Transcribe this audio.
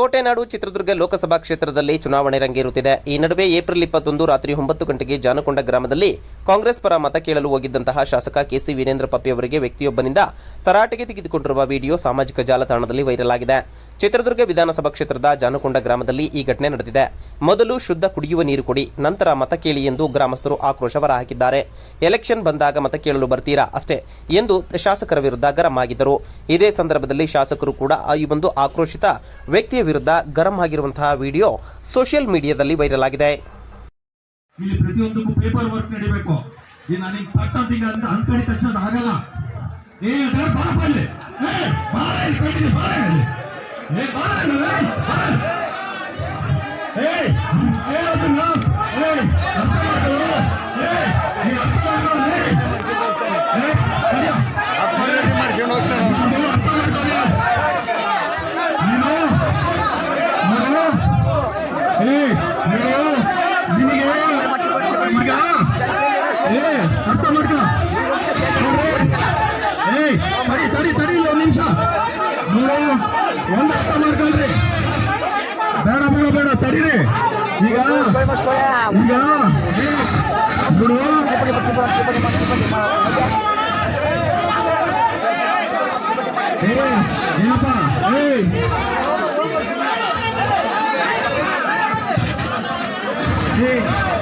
ಕೋಟೆನಾಡು ಚಿತ್ರದುರ್ಗ ಲೋಕಸಭಾ ಕ್ಷೇತ್ರದಲ್ಲಿ ಚುನಾವಣೆ ರಂಗೇರುತ್ತಿದೆ. ಈ ನಡುವೆ ಏಪ್ರಿಲ್ ಇಪ್ಪತ್ತೊಂದು ರಾತ್ರಿ ಒಂಬತ್ತು ಗಂಟೆಗೆ ಜಾನಕೊಂಡ ಗ್ರಾಮದಲ್ಲಿ ಕಾಂಗ್ರೆಸ್ ಪರ ಮತ ಕೇಳಲು ಹೋಗಿದ್ದಂತಹ ಶಾಸಕ ಕೆಸಿ ವೀರೇಂದ್ರ ಪಪ್ಪಿ ಅವರಿಗೆ ವ್ಯಕ್ತಿಯೊಬ್ಬನಿಂದ ತರಾಟೆಗೆ ತೆಗೆದುಕೊಂಡಿರುವ ವಿಡಿಯೋ ಸಾಮಾಜಿಕ ಜಾಲತಾಣದಲ್ಲಿ ವೈರಲ್ ಆಗಿದೆ. ಚಿತ್ರದುರ್ಗ ವಿಧಾನಸಭಾ ಕ್ಷೇತ್ರದ ಜಾನಕೊಂಡ ಗ್ರಾಮದಲ್ಲಿ ಈ ಘಟನೆ ನಡೆದಿದೆ. ಮೊದಲು ಶುದ್ಧ ಕುಡಿಯುವ ನೀರು ಕೊಡಿ, ನಂತರ ಮತ ಕೇಳಿ ಎಂದು ಗ್ರಾಮಸ್ಥರು ಆಕ್ರೋಶ ಹೊರಹಾಕಿದ್ದಾರೆ. ಎಲೆಕ್ಷನ್ ಬಂದಾಗ ಮತ ಕೇಳಲು ಬರ್ತೀರಾ? ಅಷ್ಟೇ, ಎಂದು ಶಾಸಕರ ವಿರುದ್ಧ ಗರಂ ಆಗಿದ್ದರು. ಇದೇ ಸಂದರ್ಭದಲ್ಲಿ ಶಾಸಕರು ಕೂಡ ಈ ಒಂದು ಆಕ್ರೋಶಿತ ವ್ಯಕ್ತಿಯ ವಿರುದ್ಧ ಗರಂ ಆಗಿರುವಂತಹ ವಿಡಿಯೋ ಸೋಷಿಯಲ್ ಮೀಡಿಯಾದಲ್ಲಿ ವೈರಲ್ ಆಗಿದೆ ಇಲ್ಲಿ ಪ್ರತಿಯೊಂದಕ್ಕೂ ಪೇಪರ್ ವರ್ಕ್ ನಡಿಬೇಕು. ಈಗ ನನಗೆ ಪಟ್ಟ ತಿಂಗ ಅಂತ ತಕ್ಷಣ ಆಗಲ್ಲ. ಏ, ಅದೇ, ಬಾರಪ್ಪ ಇಲ್ಲಿ. ಏ, ಬಾರ, ಇಲ್ಲಿ ಕೈಲಿ ಬಾರ ಏ, ಬಾರ ಇಲ್ಲಿ ಬಾರ. ನಿನಗೆ? ಈಗ ಏ, ಅರ್ಥ ಮಾಡ್ಕ. ಏಯ್ ತಡಿ ತಡಿ ತಡಿ ಒಂದು ನಿಮಿಷ. ನೋಡು ಒಂದು ಮಾಡ್ಕೊಳ್ರಿ. ಬೇಡ ಬೇಡ ಬೇಡ, ತಡೀರಿ. ಈಗ ಈಗ ಏನಪ್ಪ? ಏ Jesus.